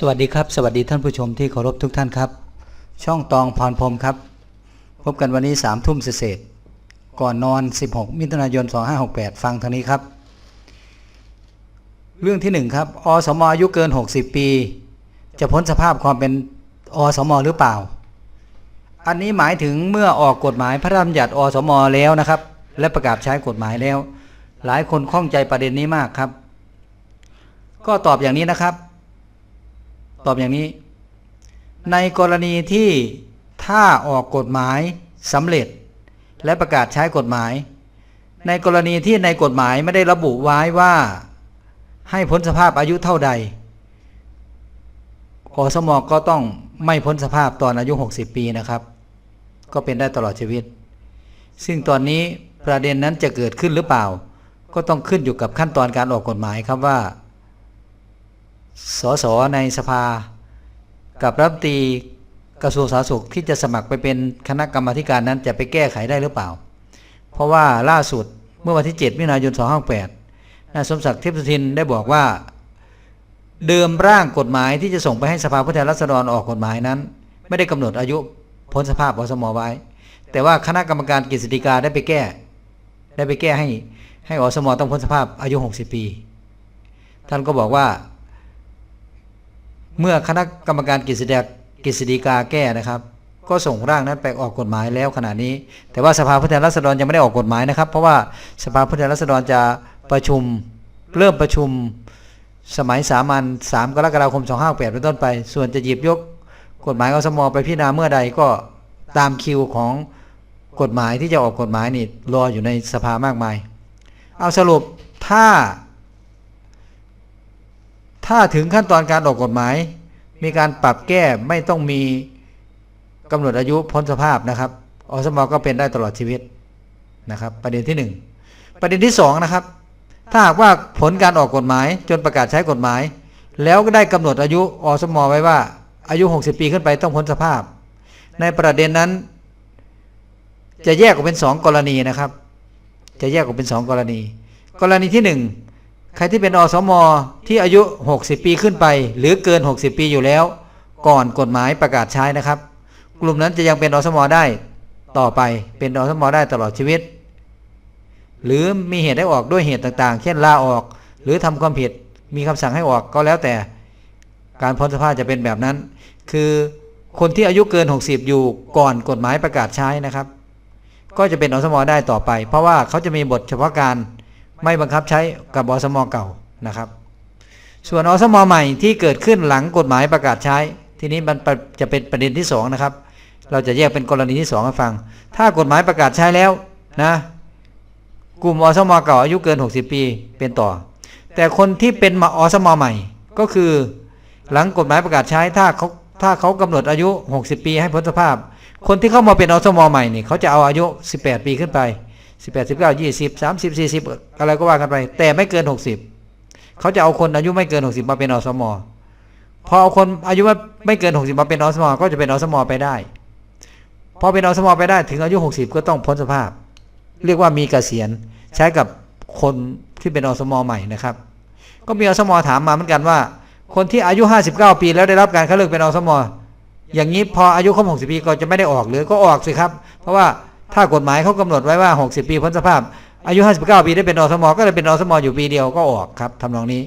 สวัสดีครับ สวัสดีท่านผู้ชมที่เคารพทุกท่านครับ ช่องตองพรพรมครับ พบกันวันนี้สามทุ่มเศษก่อนนอน 16 มิถุนายน 2568 ฟังทางนี้ครับ เรื่องที่หนึ่งครับอสมอายุเกิน 60 ปี จะพ้นสภาพความเป็นอสมหรือเปล่า อันนี้หมายถึงเมื่อออกกฎหมายพระราชบัญญัติอสมแล้วนะครับ และประกาศใช้กฎหมายแล้ว หลายคนข้องใจประเด็นนี้มากครับ ก็ตอบอย่างนี้นะครับ ตอบอย่างนี้ ในกรณีที่ถ้าออกกฎหมายสำเร็จ และประกาศใช้กฎหมาย ในกรณีที่ในกฎหมายไม่ได้ระบุไว้ว่า ให้พ้นสภาพอายุเท่าใดอสมก็ต้องไม่พ้นสภาพตอนอายุ 60 ปีนะครับ ก็เป็นได้ตลอดชีวิต ซึ่งตอนนี้ประเด็นนั้นจะเกิดขึ้นหรือเปล่า ก็ต้องขึ้นอยู่กับขั้นตอนการออกกฎหมายครับว่า สสในสภา กับรัฐมนตรีกระทรวงสาธารณสุขที่จะสมัครไปเป็นคณะกรรมาการนั้นจะไปแก้ไขได้หรือเปล่า เพราะว่าล่าสุดเมื่อวันที่ 7 มิถุนายน 2568นายสมศักดิ์เทพสุทินได้บอกว่า เดิมร่างกฎหมายที่จะส่งไปให้สภาผู้แทนราษฎรออกกฎหมายนั้น ไม่ได้กำหนดอายุพ้นสภาพอสมไว้ แต่ว่าคณะกรรมการกฤษฎีกาได้ไปแก้ ได้ไปแก้ให้ให้อสมต้องพ้นสภาพอายุ 60 ปี ท่านก็บอกว่า เมื่อคณะกรรมการกฤษฎีกฤษฎีกาแก้นะครับ ก็ส่งร่างนั้นไปออกกฎหมายแล้วขณะนี้ แต่ว่าสภาผู้แทนราษฎรยังไม่ได้ออกกฎหมายนะครับ เพราะว่าสภาผู้แทนราษฎรจะประชุมเริ่มประชุมสมัยสามัญ3กรกฎาคม2568เป็นต้นไป ส่วนจะหยิบยกกฎหมายอสมไปพิจารณาเมื่อใดก็ตามคิวของกฎหมายที่จะออกกฎหมายนี่รออยู่ในสภามากมาย เอาสรุปถ้า ถ้าถึงขั้นตอนการออกกฎหมาย มีการปรับแก้ไม่ต้องมีกำหนดอายุพ้นสภาพนะครับอสมก็เป็นได้ตลอดชีวิตนะครับ ประเด็นที่หนึ่งประเด็นที่สองนะครับถ้าหากว่าผลการออกกฎหมาย จนประกาศใช้กฎหมาย แล้วก็ได้กำหนดอายุอสมไว้ว่าอายุ 60 ปีขึ้นไปต้องพ้นสภาพ ในประเด็นนั้น จะแยกออกเป็นสองกรณีนะครับ จะแยกออกเป็นสองกรณี กรณีที่หนึ่ง ใครที่เป็นอสมที่อายุ 60 ปีขึ้นไป หรือเกิน 60 ปีอยู่แล้ว ก่อนกฎหมายประกาศใช้นะครับ กลุ่มนั้นจะยังเป็นอสมได้ต่อไปเป็นอสมได้ตลอดชีวิต หรือมีเหตุให้ออกด้วยเหตุต่างๆ เช่นลาออก หรือทำความผิดมีคำสั่งให้ออกก็แล้วแต่ การพ้นสภาพจะเป็นแบบนั้น คือคนที่อายุเกิน 60 อยู่ก่อนกฎหมายประกาศใช้นะครับ ก็จะเป็นอสมได้ต่อไป เพราะว่าเขาจะมีบทเฉพาะการ ไม่บังคับใช้กับอสมเก่านะครับ ส่วนอสมใหม่ที่เกิดขึ้นหลังกฎหมายประกาศใช้ ทีนี้มันจะเป็นประเด็นที่2นะครับ เราจะแยกเป็นกรณีที่2ให้ฟัง ถ้ากฎหมายประกาศใช้แล้วนะกลุ่มอสมเก่าอายุเกิน 60 ปีเป็นต่อ แต่คนที่เป็นมาอสมใหม่ก็คือหลังกฎหมายประกาศใช้ถ้าเขาถ้าเขากำหนดอายุ 60 ปีให้พ้นสภาพ คนที่เข้ามาเป็นอสมใหม่นี่เขาจะเอาอายุ 18 ปีขึ้นไป 18 19 20 30 40อะไรก็ว่ากันไป แต่ไม่เกิน60เขาจะเอาคนอายุไม่เกิน60มาเป็นอสมอพอเอาคนอายุไม่เกิน60มาเป็นอสมอก็จะเป็นอสมอไปได้ พอเป็นอสมอไปได้ถึงอายุ60ก็ต้องพ้นสภาพ เรียกว่ามีเกษียณใช้กับคนที่เป็นอสมอใหม่นะครับ ก็มีอสมอถามมาเหมือนกันว่า คนที่อายุ59ปีแล้วได้รับการคัดเลือกเป็นอสมอย่างนี้พออายุครบ60ปีก็จะไม่ได้ออกหรือก็ออกสิครับ เพราะว่า ถ้ากฎหมายเขากำหนดไว้ว่า 60 ปีพ้นสภาพ อายุ 59 ปีได้เป็นอสมก็เลยเป็นอสมอยู่ปีเดียวก็ออกครับทำนองนี้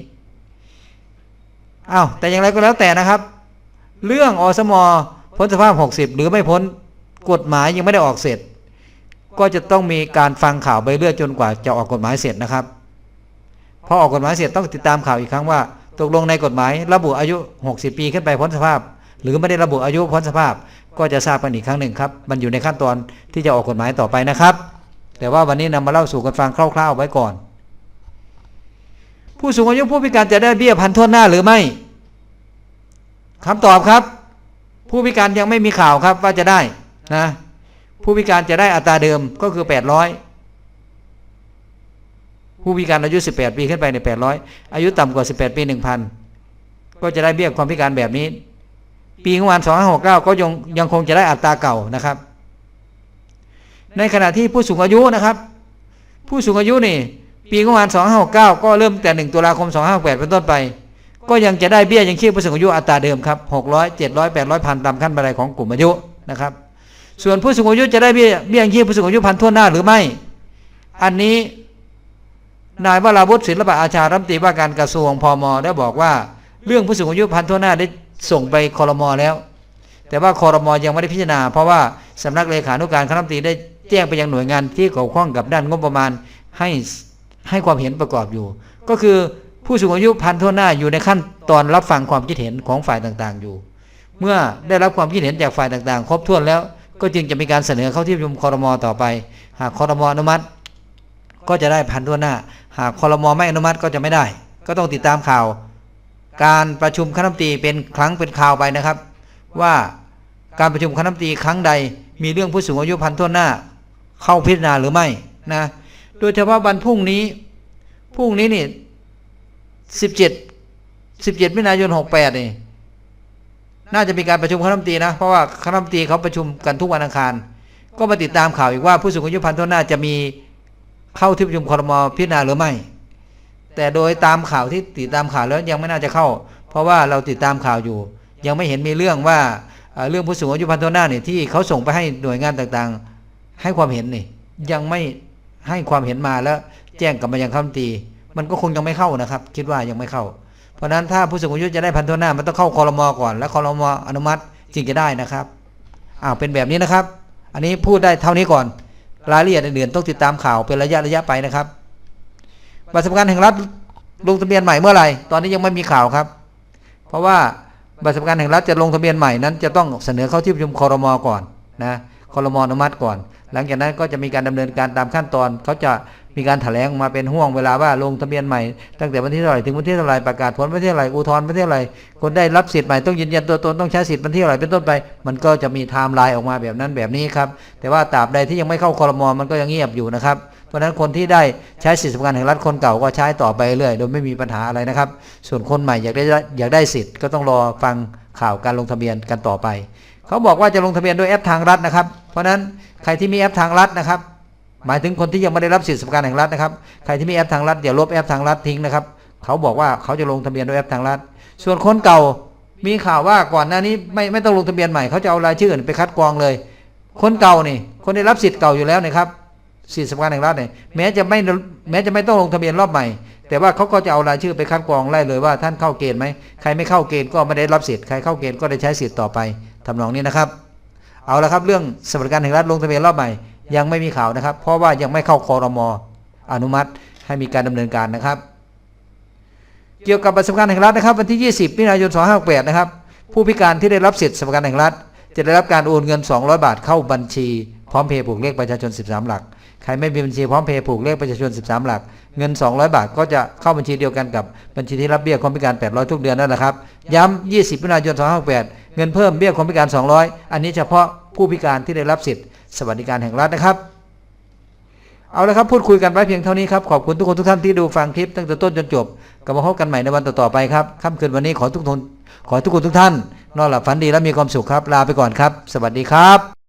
อ้าวแต่อย่างไรก็แล้วแต่นะครับ เรื่องอสมพ้นสภาพ 60 หรือไม่พ้นกฎหมายยังไม่ได้ออกเสร็จ ก็จะต้องมีการฟังข่าวไปเรื่อยจนกว่าจะออกกฎหมายเสร็จนะครับพอออกกฎหมายเสร็จต้องติดตามข่าวอีกครั้งว่า ตกลงในกฎหมายระบุอายุ 60 ปีขึ้นไปพ้นสภาพ หรือไม่ได้ระบุอายุพ้นสภาพ ก็จะทราบกันอีกครั้งหนึ่งครับ มันอยู่ในขั้นตอนที่จะออกกฎหมายต่อไปนะครับ แต่ว่าวันนี้นำมาเล่าสู่กันฟังคร่าวๆไว้ก่อน ผู้สูงอายุผู้พิการจะได้เบี้ยพันทั่วหน้าหรือไม่คำตอบครับ ผู้พิการยังไม่มีข่าวครับว่าจะได้นะ ผู้พิการจะได้อัตราเดิมก็คือ 800ผู้พิการอายุ 18 ปีขึ้นไปใน800 อายุต่ำกว่า 18 ปี 1,000 ก็จะได้เบี้ยความพิการแบบนี้ ปีงบประมาณ2569 ก็ยังยังคงจะได้อัตราเก่านะครับ ในขณะที่ผู้สูงอายุนะครับ ผู้สูงอายุนี่ ปีงบประมาณ2569 ก็เริ่มแต่ 1 ตุลาคม 2568 เป็นต้นไป ก็ยังจะได้เบี้ยยังชีพผู้สูงอายุอัตราเดิมครับ600 700 800พันตามขั้นบันไดของกลุ่มอายุนะครับ ส่วนผู้สูงอายุจะได้เบี้ยเบี้ยยังชีพผู้สูงอายุพันทั่วหน้าหรือไม่ อันนี้นายวราวุฒิศิลปะอาชารัมตีว่าการกระทรวงพมได้บอกว่า เรื่องผู้สูงอายุพันทั่วหน้าได้ ส่งไปคอรมอแล้ว แต่ว่าคอรมอยังไม่ได้พิจารณา เพราะว่าสำนักเลขานุการคณะรัฐมนตรีได้แจ้งไปยังหน่วยงานที่เกี่ยวข้องกับด้านงบประมาณให้ให้ความเห็นประกอบอยู่ ก็คือผู้สูงอายุพันทั่วหน้าอยู่ในขั้นตอนรับฟังความคิดเห็นของฝ่ายต่างๆ อยู่ เมื่อได้รับความคิดเห็นจากฝ่ายต่างๆ ครบถ้วนแล้ว ก็จึงจะมีการเสนอเข้าที่ประชุมคอรมอต่อไป หากคอรมออนุมัติ ก็จะได้พันทั่วหน้า หากคอรมอไม่อนุมัติก็จะไม่ได้ ก็ต้องติดตามข่าว การประชุมคณะรัฐมนตรีเป็นครั้งเป็นคราวไปนะครับ ว่าการประชุมคณะรัฐมนตรีครั้งใดมีเรื่องผู้สูงอายุพันทั่วหน้า เข้าพิจารณาหรือไม่นะโดยเฉพาะวันพรุ่งนี้พรุ่งนี้นี่สิบเจ็ดสิบเจ็ดมิถุนายนหกแปดนี่น่าจะมีการประชุมคณะรัฐมนตรีนะ เพราะว่าคณะรัฐมนตรีเขาประชุมกันทุกวันอังคาร ก็มาติดตามข่าวอีกว่าผู้สูงอายุพันทั่วหน้าจะมีเข้าที่ประชุมคอรมอพิจารณาหรือไม่ แต่โดยตามข่าวที่ติดตามข่าวแล้วยังไม่น่าจะเข้า เพราะว่าเราติดตามข่าวอยู่ ยังไม่เห็นมีเรื่องว่าเรื่องผู้สูงอายุพันทั่วหน้าเนี่ยที่เขาส่งไปให้หน่วยงานต่างๆ ให้ความเห็นนี่ยังไม่ให้ความเห็นมาแล้วแจ้งกลับมายังคณะรัฐมนตรีมันก็คงยังไม่เข้านะครับ คิดว่ายังไม่เข้า เพราะฉะนั้นถ้าผู้สูงอายุจะได้พันทั่วหน้ามันต้องเข้าคอรมอก่อน แล้วคอรมออนุมัติจึงจะได้นะครับอ้าวเป็นแบบนี้นะครับ อันนี้พูดได้เท่านี้ก่อน รายละเอียดอื่นๆต้องติดตามข่าวเป็นระยะระยะไปนะครับ บัตรสำคัญแห่งรัฐลงทะเบียนใหม่เมื่อไหร่ ตอนนี้ยังไม่มีข่าวครับ เพราะว่าบัตรสำคัญแห่งรัฐจะลงทะเบียนใหม่นั้น จะต้องเสนอเข้าที่ประชุมคอรมอก่อนนะคอรมออนุมัติก่อน หลังจากนั้นก็จะมีการดำเนินการตามขั้นตอน เขาจะมีการแถลงมาเป็นห่วงเวลาว่าลงทะเบียนใหม่ ตั้งแต่วันที่เท่าไหร่ถึงวันที่เท่าไหร่ประกาศผลวันที่เท่าไหร่อุทธรณ์วันที่เท่าไหร่คนได้รับสิทธิ์ใหม่ต้องยืนยันตัวตนต้องใช้สิทธิ์วันที่เท่าไหร่เป็นต้นไป มันก็จะมีไทม์ไลน์ออกมาแบบนั้นแบบนี้ครับแต่ว่าตราบใดที่ยังไม่เข้าคอรมอมันก็ยังเงียบอยู่นะครับ เพราะฉะนั้นคนที่ได้ใช้สิทธิสำคัญแห่งรัฐคนเก่าก็ใช้ต่อไปเรื่อยโดยไม่มีปัญหาอะไรนะครับ ส่วนคนใหม่อยากได้อยากได้สิทธิ์ก็ต้องรอฟังข่าวการลงทะเบียนกันต่อไป เขาบอกว่าจะลงทะเบียนด้วยแอปทางรัฐนะครับ เพราะฉะนั้นใครที่มีแอปทางรัฐนะครับ หมายถึงคนที่ยังไม่ได้รับสิทธิสวัสดิการแห่งรัฐนะครับใครที่มีแอปทางรัฐอย่าลบแอปทางรัฐทิ้งนะครับ เขาบอกว่าเขาจะลงทะเบียนด้วยแอปทางรัฐ ส่วนคนเก่ามีข่าวว่าก่อนหน้านี้ไม่ไม่ต้องลงทะเบียนใหม่เขาจะเอารายชื่ออื่นไปคัดกรองเลย คนเก่านี่ คนได้รับสิทธิ์เก่าอยู่แล้วนะครับ สิทธิสวัสดิการแห่งรัฐเนี่ยแม้จะไม่แม้จะไม่ต้องลงทะเบียนรอบใหม่ แต่ว่าเขาก็จะเอารายชื่อไปคัดกรองไล่เลยว่าท่านเข้าเกณฑ์ไหมใครไม่เข้าเกณฑ์ก็ไม่ได้รับสิทธิ์ใครเข้าเกณฑ์ก็ได้ใช้สิทธิ์ต่อไปทำนองนี้นะครับ เอาละครับเรื่องสวัสดิการแห่งรัฐลงทะเบียนรอบใหม่ ยังไม่มีข่าวนะครับ เพราะว่ายังไม่เข้าคอรมออนุมัติให้มีการดำเนินการนะครับ เกี่ยวกับบัตรสวัสดิการแห่งรัฐนะครับ วันที่ 20มิถุนายน2568นะครับผู้พิการที่ได้รับสิทธิสวัสดิการแห่งรัฐ จะได้รับการโอนเงิน 200 บาทเข้าบัญชี พร้อมเพย์ผูกเลขประชาชน 13 หลัก ใครไม่มีบัญชีพร้อมเพย์ผูกเลขประชาชน 13 หลัก เงิน 200 บาทก็จะเข้าบัญชีเดียวกันกับบัญชีที่รับเบี้ยคนพิการ 800 ทุกเดือนนั่นแหละครับย้ำ 20มิถุนายน 2568 เงินเพิ่มเบี้ยคนพิการ 200 อันนี้เฉพาะผู้พิการที่ได้รับสิทธิ์สวัสดิการแห่งรัฐนะครับ เอาละครับพูดคุยกันไว้เพียงเท่านี้ครับขอบคุณทุกคนทุกท่านที่ดูฟังคลิปตั้งแต่ต้นจนจบกลับมาพบกันใหม่ในวันต่อๆไปครับค่ำคืนวันนี้ขอทุกคนขอทุกคนทุกท่าน นอนหลับฝันดีและมีความสุขครับลาไปก่อนครับ สวัสดีครับ